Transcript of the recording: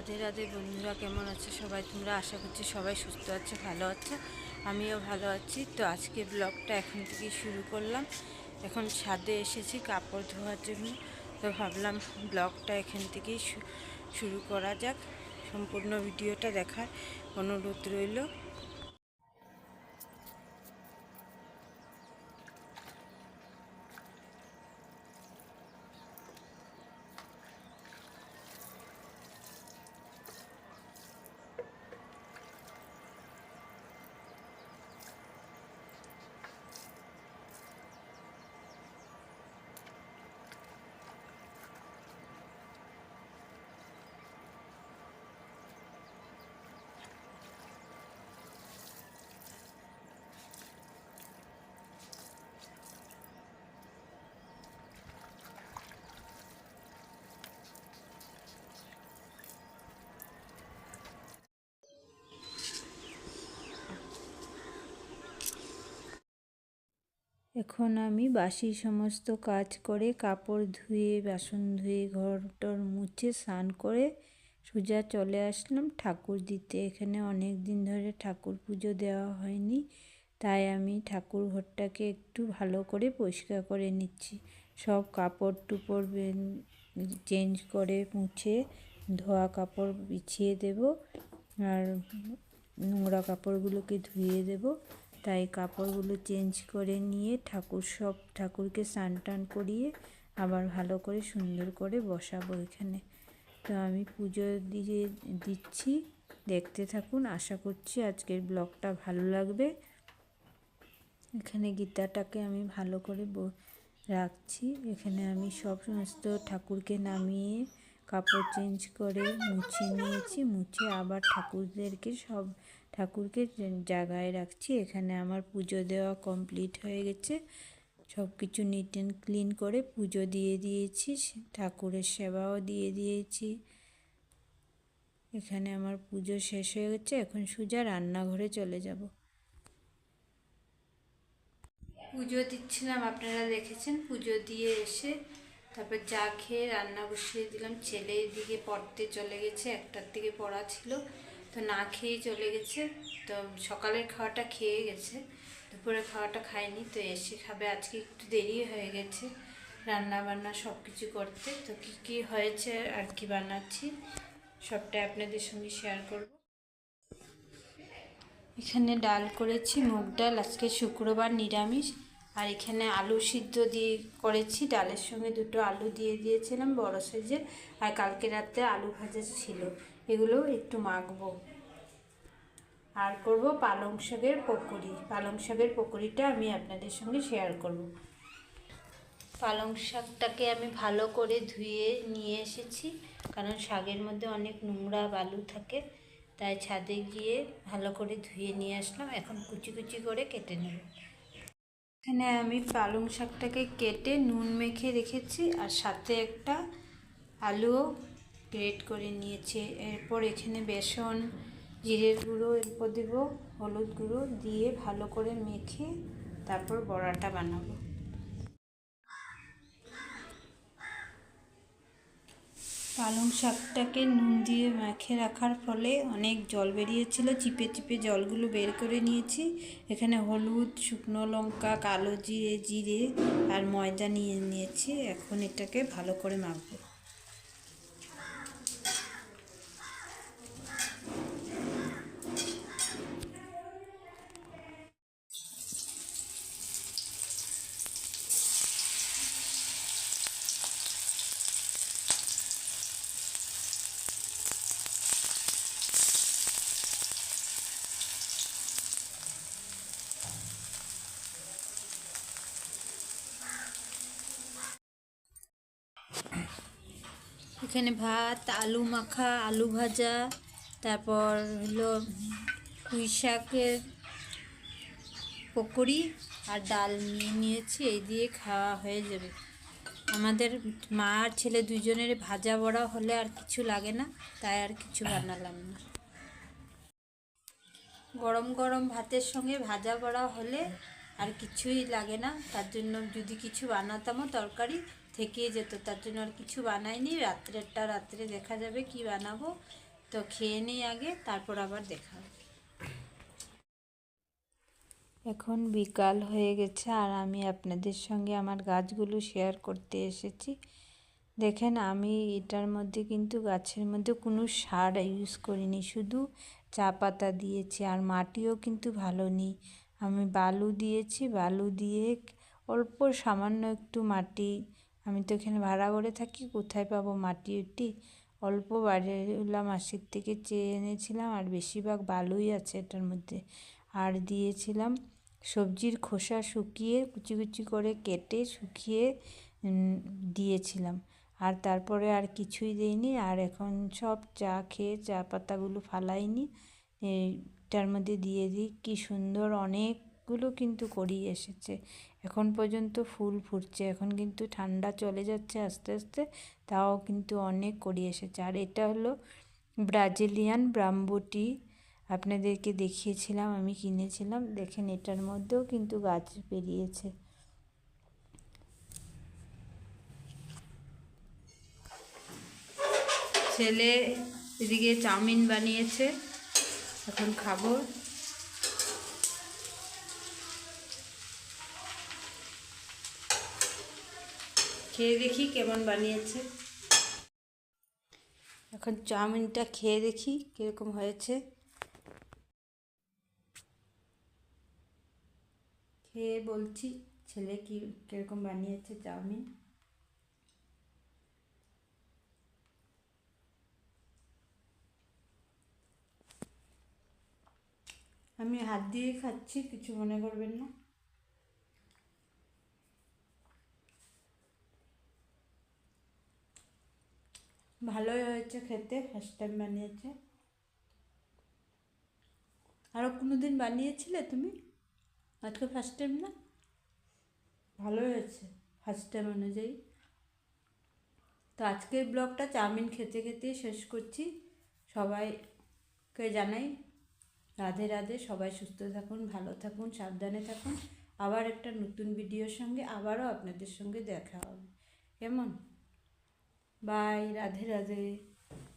রাধে রাধে বন্ধুরা, কেমন আছে সবাই? তোমরা আশা করছি সবাই সুস্থ আছে, ভালো আছে, আমিও ভালো আছি। তো আজকে ব্লগটা এখন থেকে শুরু করলাম। এখন ছাদে এসেছি, কাপড় ধোয়ার জন্য। তো ভাবলাম ব্লগটা এখান থেকেই শুরু করা যাক। সম্পূর্ণ ভিডিওটা দেখার অনুরোধ রইল। এখন আমি বাসি সমস্ত কাজ করে কাপড় ধুয়ে, বাসন ধুয়ে ঘর টর মুছে, স্নান করে সোজা চলে আসলাম ঠাকুর দিতে। এখানে অনেক দিন ধরে ঠাকুর পুজো দেওয়া হয়নি, তাই আমি ঠাকুর ঘরটাকে একটু ভালো করে পরিষ্কার করে নিচ্ছি। সব কাপড় টুপড় চেঞ্জ করে মুছে ধোয়া কাপড় বিছিয়ে দেব আর নোংরা কাপড়গুলোকে ধুয়ে দেব। তাই কাপড়গুলো চেঞ্জ করে নিয়ে ঠাকুর সব, ঠাকুরকে স্নান টান করিয়ে আবার ভালো করে সুন্দর করে বসাবো এখানে। তো আমি পুজো দিয়ে দিচ্ছি। দেখতে থাকুন, আশা করছি আজকের ব্লগটা ভালো লাগবে। এখানে গীতাটাকে আমি ভালো করে রাখছি। এখানে আমি সব সমস্ত ঠাকুরকে নামিয়ে কাপড় চেঞ্জ করে মুছে নিয়েছি, মুছে আবার ঠাকুরদেরকে সব, ঠাকুরকে যে- জায়গায় রাখছি। এখানে আমার পুজো দেওয়া কমপ্লিট হয়ে গেছে। সব কিছু নিট অ্যান্ড ক্লিন করে পুজো দিয়ে দিয়েছি, ঠাকুরের সেবাও দিয়ে দিয়েছি। এখানে আমার পুজো শেষ হয়ে গেছে, এখন সোজা রান্নাঘরে চলে যাব। পুজো দিচ্ছিলাম, আপনারা দেখেছেন? পুজো দিয়ে এসে তারপর যা খেয়ে রান্না বসিয়ে দিলাম। ছেলে এদিকে পড়তে চলে গেছে, একটার থেকে পড়া ছিল। তো না খেয়ে চলে গেছে। তো সকালের খাওয়াটা খেয়ে গেছে। দুপুরে খাওয়াটা খায়নি তো এসে খাবে। আজকে একটু দেরি হয়ে গেছে রান্না বান্না সব কিছু করতে। তো কী কী হয়েছে আর কি বানাচ্ছি সবটা আপনাদের সঙ্গে শেয়ার করব। এখানে ডাল করেছি, মুগ ডাল, আজকে শুক্রবার নিরামিষ। আর এখানে আলু সিদ্ধ দিয়ে করেছি, ডালের সঙ্গে দুটো আলু দিয়ে দিয়েছিলাম বড় সাইজের, আর কালকে রাতে আলু ভাজা ছিল, এগুলো একটু মাখবো। আর করব পালং শাকের পকোড়ি, পালং শাকের পকোড়িটা আমি আপনাদের সঙ্গে শেয়ার করব। পালং শাকটাকে আমি ভালো করে ধুয়ে নিয়ে এসেছি, কারণ শাকের মধ্যে অনেক নোংরা বালু থাকে, তাই ছাদে গিয়ে ভালো করে ধুয়ে নিয়ে আসলাম, এখন কুচি কুচি করে কেটে নেব। এখানে আমি পালং শাকটাকে কেটে নুন মেখে রেখেছি আর সাথে একটা আলুও গ্রেট করে নিয়েছি। এরপর এখানে বেসন, জিরের গুঁড়ো, এরপর দেবো হলুদ গুঁড়ো দিয়ে ভালো করে মেখে তারপর বড়াটা বানাবো। পালং শাকটাকে নুন দিয়ে মেখে রাখার ফলে অনেক জল বেরিয়েছিল। চিপে চিপে জলগুলো বের করে নিয়েছি। এখানে হলুদ, শুকনো লঙ্কা, কালো জিরে জিরে আর ময়দা নিয়ে নিয়েছি। এখন এটাকে ভালো করে মাখবো। এখানে ভাত, আলু মাখা, আলু ভাজা, তারপর হলো পুঁই শাকের পকোড়ি আর ডাল নিয়ে নিয়েছি, এই দিয়ে খাওয়া হয়ে যাবে। আমাদের মা আর ছেলে দুজনের ভাজা বড়া হলে আর কিছু লাগে না, তাই আর কিছু বানালাম না। গরম গরম ভাতের সঙ্গে ভাজা বড়া হলে আর কিছুই লাগে না। তার জন্য যদি কিছু বানাতামও তরকারি থেকে যেত। তার জন্য আর কিছু বানাইনি। রাত্রেরটা রাত্রে দেখা যাবে কি বানাবো। তো খেয়ে নিই আগে, তারপর আবার দেখা এখন বিকাল হয়ে গেছে আর আমি আপনাদের সঙ্গে আমার গাছগুলো শেয়ার করতে এসেছি। দেখেন, আমি এটার মধ্যে কিন্তু গাছের মধ্যে কোনো সার ইউজ করিনি। শুধু চা পাতা দিয়েছি আর মাটিও কিন্তু ভালো নেই। আমি বালু দিয়েছি, বালু দিয়ে অল্প সামান্য একটু মাটি, আমি তো এখানে ভাড়া করে থাকি, কোথায় পাবো মাটি উটি? অল্প বাড়িওয়ালা মাসির থেকে চেয়ে এনেছিলাম, আর বেশিরভাগ বালুই আছে এটার মধ্যে। আর দিয়েছিলাম সবজির খোসা শুকিয়ে কুচি কুচি করে কেটে শুকিয়ে দিয়েছিলাম। আর তারপরে আর কিছুই দেইনি, আর এখন সব চা খেয়ে চা পাতাগুলো ফালাইনি। এটার মধ্যে দিয়ে দিই। কি সুন্দর, অনেকগুলো কিন্তু করি এসেছে। এখন পর্যন্ত ফুল ফুটছে। এখন কিন্তু ঠান্ডা চলে যাচ্ছে আস্তে আস্তে, তাও কিন্তু অনেক করি এসেছে। আর এটা হলো ব্রাজিলিয়ান ব্রাম্বুটি আপনাদেরকে দেখিয়েছিলাম, আমি কিনেছিলাম। দেখেন, এটার মধ্যেও কিন্তু গাছ বেরিয়েছে। ছেলে এদিকে চাউমিন বানিয়েছে। এখন খাব। খেয়ে দেখি কেমন বানিয়েছে। এখন চাউমিনটা খেয়ে দেখি কীরকম হয়েছে। খেয়ে বলছি ছেলে কি কীরকম বানিয়েছে চাউমিন। আমি হাত দিয়ে খাচ্ছি, কিছু মনে করবেন না। ভালোই হয়েছে খেতে ফার্স্ট টাইম বানিয়েছে। আরও কোনো দিন বানিয়েছিলে তুমি? আজকে ফার্স্ট টাইম না? ভালো হয়েছে ফার্স্ট টাইম অনুযায়ী। তো আজকের ব্লগটা চাউমিন খেতে খেতেই শেষ করছি। সবাইকে জানাই রাধে রাধে, সবাই সুস্থ থাকুন, ভালো থাকুন, সাবধানে থাকুন। আবার একটা নতুন ভিডিওর সঙ্গে আবারও আপনাদের সঙ্গে দেখা হবে। কেমন? বাই, রাধে রাধে।